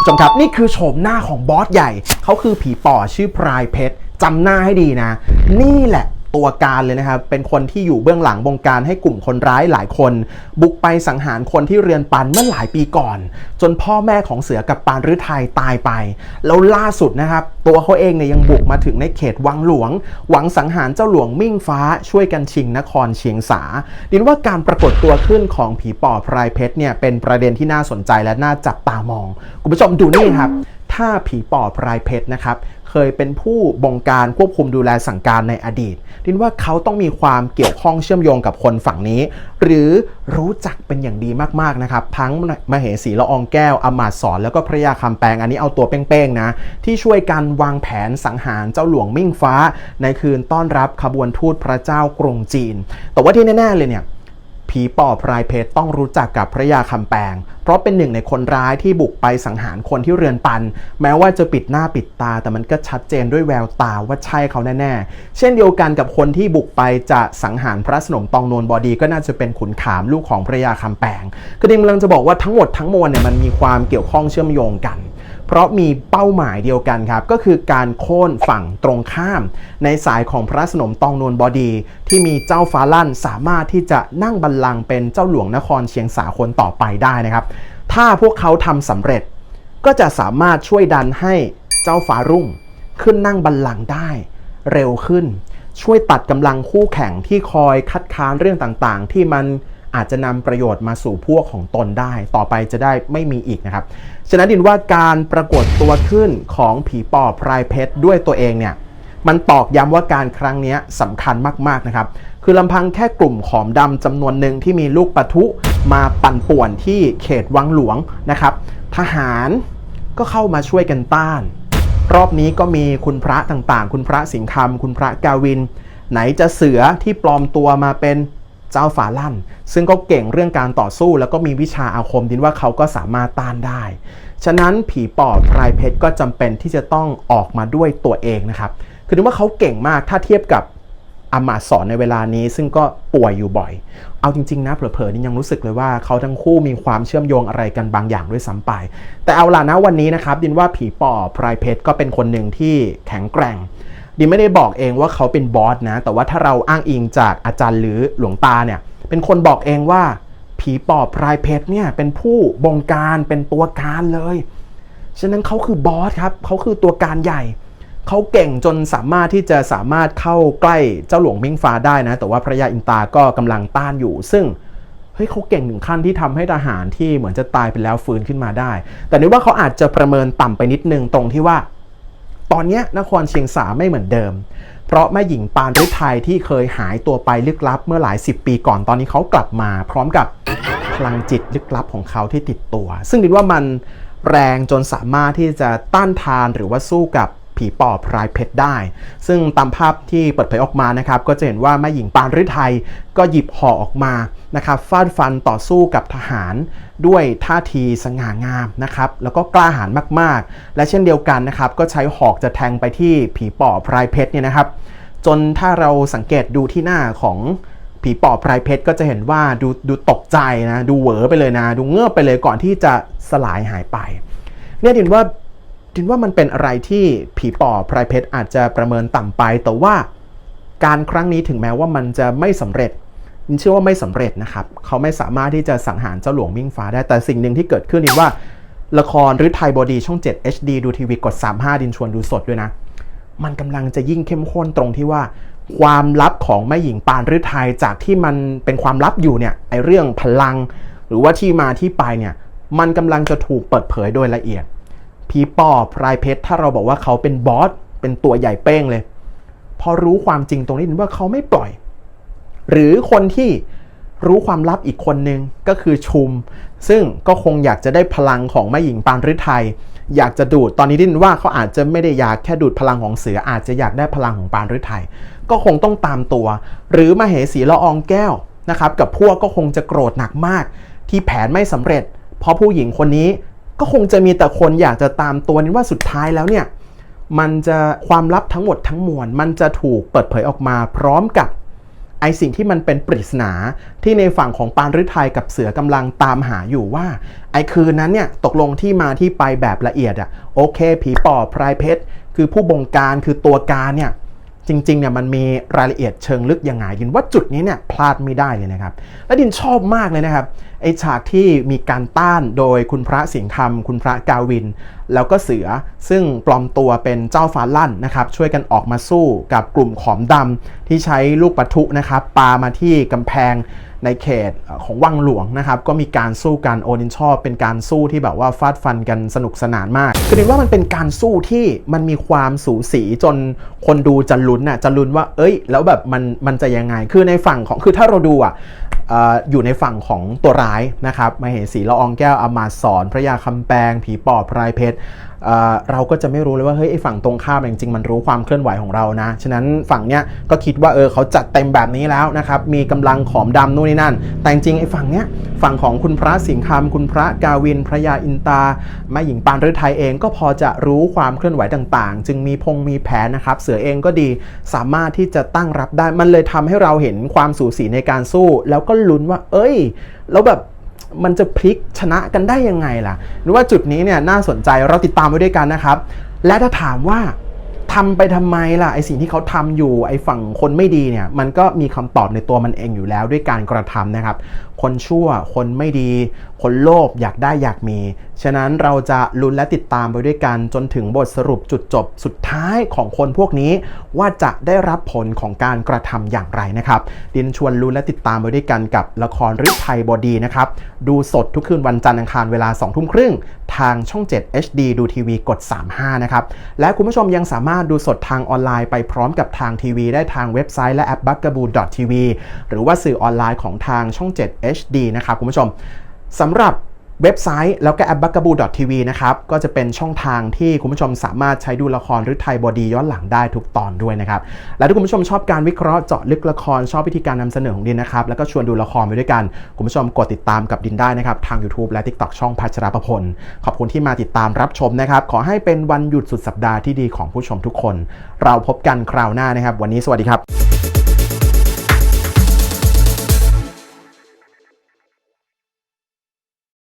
ผู้ชมครับนี่คือโฉมหน้าของบอสใหญ่ เขาคือผีป่อชื่อพรายเพชรจำหน้าให้ดีนะ นี่แหละ ตัวการเลยนะครับ เป็นคนที่อยู่เบื้องหลังบงการให้กลุ่มคนร้ายหลายคน บุกไปสังหารคนที่เรือนปันเมื่อหลายปีก่อน จนพ่อแม่ของเสือกับปานฤทัยตายไป แล้วล่าสุดนะครับ ตัวเขาเองเนี่ยยังบุกมาถึงในเขตวังหลวง หวังสังหารเจ้าหลวงมิ่งฟ้าช่วยกันชิงนครเชียงสาดินว่าการปรากฏตัวขึ้นของผีป่อพรายเพชรเนี่ยเป็นประเด็นที่น่าสนใจและน่าจับตามอง คุณผู้ชมดูนี่ครับ ถ้าผีปอบพรายเพชรนะครับ เคยเป็นผู้บงการควบคุมดูแลสั่งการในอดีตดินว่าเขาต้องมีความเกี่ยวข้องเชื่อมโยงกับคนฝั่งนี้ หรือรู้จักเป็นอย่างดีมากๆนะครับทั้งมเหสีละอองแก้วอมาตสอนแล้วก็พระยาคำแปลงอันนี้เอาตัวเป้งๆนะที่ช่วยกันวางแผนสังหารเจ้าหลวงมิ่งฟ้า ในคืนต้อนรับขบวนทูตพระเจ้ากรุงจีน แต่ว่าที่แน่ๆเลยเนี่ย ผีปอบพรายเพชรต้องรู้จักกับพระยาคำแปง เพราะเป็นหนึ่งในคนร้ายที่บุกไปสังหารคนที่เรือนปัน แม้ว่าจะปิดหน้าปิดตา แต่มันก็ชัดเจนด้วยแววตาว่าใช่เขาแน่ๆ เช่นเดียวกันกับคนที่บุกไปจะสังหารพระสนมตองนวลบอดีก็น่าจะเป็นขุนขามลูกของพระยาคำแปงคือดิมกำลังจะบอกว่าทั้งหมดทั้งมวลเนี่ยมันมีความเกี่ยวข้องเชื่อมโยงกัน เพราะมีเป้าหมายเดียวกันครับ ก็คือการโค่นฝั่งตรงข้าม ในสายของพระสนมตองนวลบอดี ที่มีเจ้าฟ้าลั่นสามารถที่จะนั่งบัลลังก์เป็นเจ้าหลวงนครเชียงสาคนต่อไปได้นะครับ ถ้าพวกเขาทำสำเร็จ ก็จะสามารถช่วยดันให้เจ้าฟ้ารุ่ง ขึ้นนั่งบัลลังก์ได้ เร็วขึ้น ช่วยตัดกำลังคู่แข่งที่คอยคัดค้านเรื่องต่างๆ ที่มัน อาจจะนำประโยชน์มาสู่พวกของตนได้ ต่อไปจะได้ไม่มีอีกนะครับ ฉะนั้นดินว่าการปรากฏตัวขึ้นของผีปอบพรายเพชรด้วยตัวเองเนี่ยมันตอกย้ำว่าการครั้งนี้สำคัญมากๆนะครับ คือลำพังแค่กลุ่มขอมดำจำนวนหนึ่งที่มีลูกปะทุมาปั่นป่วนที่เขตวังหลวงนะครับ ทหารก็เข้ามาช่วยกันต้าน รอบนี้ก็มีคุณพระต่างๆ คุณพระสิงห์คำคุณพระกาวิน ไหนจะเสือที่ปลอมตัวมาเป็น เจ้าฝาลั่น ซึ่งก็เก่งเรื่องการต่อสู้แล้วก็มีวิชาอาคมดินว่าเขาก็สามารถต้านได้ ฉะนั้นผีปอบพรายเพชรก็จำเป็นที่จะต้องออกมาด้วยตัวเองนะครับ คือดินว่าเขาเก่งมากถ้าเทียบกับอามาตย์สอนในเวลานี้ซึ่งก็ป่วยอยู่บ่อย เอาจริง ๆ นะเผลอๆนี่ยังรู้สึกเลยว่าเขาทั้งคู่มีความเชื่อมโยงอะไรกันบางอย่างด้วยซ้ำไป แต่เอาล่ะนะวันนี้นะครับ ดินว่าผีปอบพรายเพชรก็เป็นคนหนึ่งที่แข็งแกร่ง ดิไม่ได้บอกเองว่าเขาเป็นบอสนะ แต่ว่าถ้าเราอ้างอิงจากอาจารย์หรือหลวงตาเนี่ย เป็นคนบอกเองว่า ผีปอบพรายเพชรเนี่ยเป็นผู้บงการเป็นตัวการเลย ฉะนั้นเขาคือบอสครับเขาคือตัวการใหญ่ เขาเก่งจนสามารถที่จะสามารถเข้าใกล้เจ้าหลวงมิ่งฟ้าได้นะ แต่ว่าพระยาอินตาก็กำลังต้านอยู่ ซึ่งเฮ้ยเขาเก่งถึงขั้นที่ทำให้ทหารที่เหมือนจะตายไปแล้วฟื้นขึ้นมาได้ แต่นึกว่าเขาอาจจะประเมินต่ำไปนิดนึงตรงที่ว่า ตอนนี้นครเชียงสาไม่เหมือนเดิม เพราะแม่หญิงปานฤทัยที่เคยหายตัวไปลึกลับเมื่อหลายสิบปีก่อนตอนนี้เขากลับมา พร้อมกับพลังจิตลึกลับของเขาที่ติดตัว ซึ่งดินว่ามันแรงจนสามารถที่จะต้านทานหรือว่าสู้กับ ผีปอบพรายเพชรได้ ซึ่งตามภาพที่เปิดเผยออกมานะครับก็จะเห็นว่าแม่หญิงปานฤทัยก็หยิบห่อออกมานะครับฟาดฟันต่อสู้กับทหารด้วยท่าทีสง่างามนะครับแล้วก็กล้าหาญมากๆ และเช่นเดียวกันนะครับก็ใช้หอกจะแทงไปที่ผีปอบพรายเพชรเนี่ยนะครับ จนถ้าเราสังเกตดูที่หน้าของผีปอบพรายเพชรก็จะเห็นว่าดูดูตกใจนะดูเหวอไปเลยนะ ดูเงือบไปเลยก่อนที่จะสลายหายไป เนี่ยดินว่า ดินว่ามันเป็นอะไรที่ผีปอบพรายเพชรอาจจะประเมินต่ำไป แต่ว่าการครั้งนี้ถึงแม้ว่ามันจะไม่สำเร็จเชื่อว่าไม่สำเร็จนะครับ เขาไม่สามารถที่จะสังหารเจ้าหลวงมิ่งฟ้าได้ แต่สิ่งหนึ่งที่เกิดขึ้นนี่ว่า ละครหรือไทยบอดีช่อง 7 HD ดูทีวีกด 35 ดินชวนดูสดด้วยนะ มันกำลังจะยิ่งเข้มข้นตรงที่ว่าความลับของแม่หญิงปานฤทัยจากที่มันเป็นความลับอยู่เนี่ยไอเรื่องพลัง หรือว่าที่มาที่ไปเนี่ยมันกำลังจะถูกเปิดเผยโดยละเอียด ผีปอบพรายเพชรถ้าเราบอกว่าเขาเป็นบอสเป็นตัวใหญ่เป้งเลย พอรู้ความจริงตรงนี้ว่าเขาไม่ปล่อย หรือคนที่รู้ความลับอีกคนนึงก็คือชุม ซึ่งก็คงอยากจะได้พลังของแม่หญิงปานฤทัยอยากจะดูดตอนนี้ดินว่าเขาอาจจะไม่ได้อยากแค่ดูดพลังของเสืออาจจะอยากได้พลังของปานฤทัยก็คงต้องตามตัว หรือมาเหสีละอองแก้วนะครับ กับพวกก็คงจะโกรธหนักมาก ที่แผนไม่สำเร็จ เพราะผู้หญิงคนนี้ ก็คงจะมีแต่คนอยากจะตามตัวนี้ว่าสุดท้ายแล้วเนี่ยมันจะความลับทั้งหมดทั้งมวลมันจะถูกเปิดเผยออกมาพร้อมกับไอสิ่งที่มันเป็นปริศนาที่ในฝั่งของปานฤทัยกับเสือกำลังตามหาอยู่ว่า ไอคืนนั้นเนี่ยตกลงที่มาที่ไปแบบละเอียดอะโอเค ผีปอบพรายเพชรคือผู้บงการคือตัวการเนี่ย จริงๆเนี่ยมันมีรายละเอียดเชิงลึกยังไงดินว่าจุดนี้เนี่ยพลาดไม่ได้เลยนะครับ และดินชอบมากเลยนะครับไอฉากที่มีการต้านโดยคุณพระเสียงธรรม คุณพระกาวิน แล้วก็เสือซึ่งปลอมตัวเป็นเจ้าฟ้าลั่นนะครับช่วยกันออกมาสู้กับกลุ่มขอมดำที่ใช้ลูกปะทุนะครับปามาที่กำแพงในเขตของวังหลวงนะครับก็มีการสู้กันโอนินชอบเป็นการสู้ที่แบบว่าฟาดฟันกันสนุกสนานมากคือเรียกว่ามันเป็นการสู้ที่มันมีความสูสีจนคนดูจะลุ้นน่ะจะลุ้นว่า เอ้ย แล้วแบบมันมันจะยังไง คือในฝั่งของคือถ้าเราดูอะ อยู่ในฝั่งของตัวร้ายนะครับมาเหสีละอองแก้วอามาสอน พระยาคำแปง ผีปอบพรายเพชร เเราก็จะไม่รู้เลยว่าเฮ้ยไอ้ฝั่งตรงข้ามจริงๆมันรู้ความเคลื่อนไหวของเรานะฉะนั้นฝั่งเนี้ยก็คิดว่าเออเขาจัดเต็มแบบนี้แล้วนะครับมีกำลังขอมดำนู่นนี่นั่น แต่จริงไอ้ฝั่งเนี้ยฝั่งของคุณพระสิงห์คำคุณพระกาวินพระยาอินตาแม่หญิงปานฤทัยเองก็พอจะรู้ความเคลื่อนไหวต่างๆ จึงมีพงมีแผนนะครับ เสือเองก็ดีสามารถที่จะตั้งรับได้มันเลยทำให้เราเห็นความสูสีในการสู้ แล้วก็ลุ้นว่า เอ้ย แล้วแบบ มันจะพลิกชนะกันได้ยังไงล่ะหรือว่าจุดนี้เนี่ยน่าสนใจเราติดตามไว้ด้วยกันนะครับ และถ้าถามว่าทำไปทำไมล่ะไอสิ่งที่เขาทำอยู่ไอฝั่งคนไม่ดีเนี่ยมันก็มีคำตอบในตัวมันเองอยู่แล้วด้วยการกระทำนะครับ คนชั่วคนไม่ดี คนโลภอยากได้อยากมี ฉะนั้นเราจะลุ้นและติดตามไปด้วยกันจนถึงบทสรุปจุดจบสุดท้ายของคนพวกนี้ ว่าจะได้รับผลของการกระทำอย่างไรนะครับ ดินชวนลุ้นและติดตามไปด้วยกันกับละครฤทัยบดีนะครับ ดูสดทุกคืนวันจันทร์อังคารเวลา2ทุ่มครึ่งทางช่อง 7 HD ดูทีวีกด 35 นะครับ และคุณผู้ชมยังสามารถดูสดทางออนไลน์ไปพร้อมกับทางทีวี ได้ทางเว็บไซต์และแอป b u g a b o o TV หรือว่าสื่อออนไลน์ของทางช่อง 7 HD นะครับคุณผู้ชม สำหรับเว็บไซต์แล้วก็แอป b u g a b o o TV นะครับ ก็จะเป็นช่องทางที่คุณผู้ชมสามารถใช้ดูละครหรือไทยบอดีย้อนหลังได้ทุกตอนด้วยนะครับ และถ้าคุณผู้ชมชอบการวิเคราะห์เจาะลึกละครชอบวิธีการนำเสนอของดินนะครับ แล้วก็ชวนดูละครไปด้วยกัน คุณผู้ชมกดติดตามกับดินได้นะครับ ทาง YouTube และ TikTok ช่องพัชราประพล ขอบคุณที่มาติดตามรับชมนะครับ ขอให้เป็นวันหยุดสุดสัปดาห์ที่ดีของผู้ชมทุกคน เราพบกันคราวหน้านะครับ วันนี้สวัสดีครับ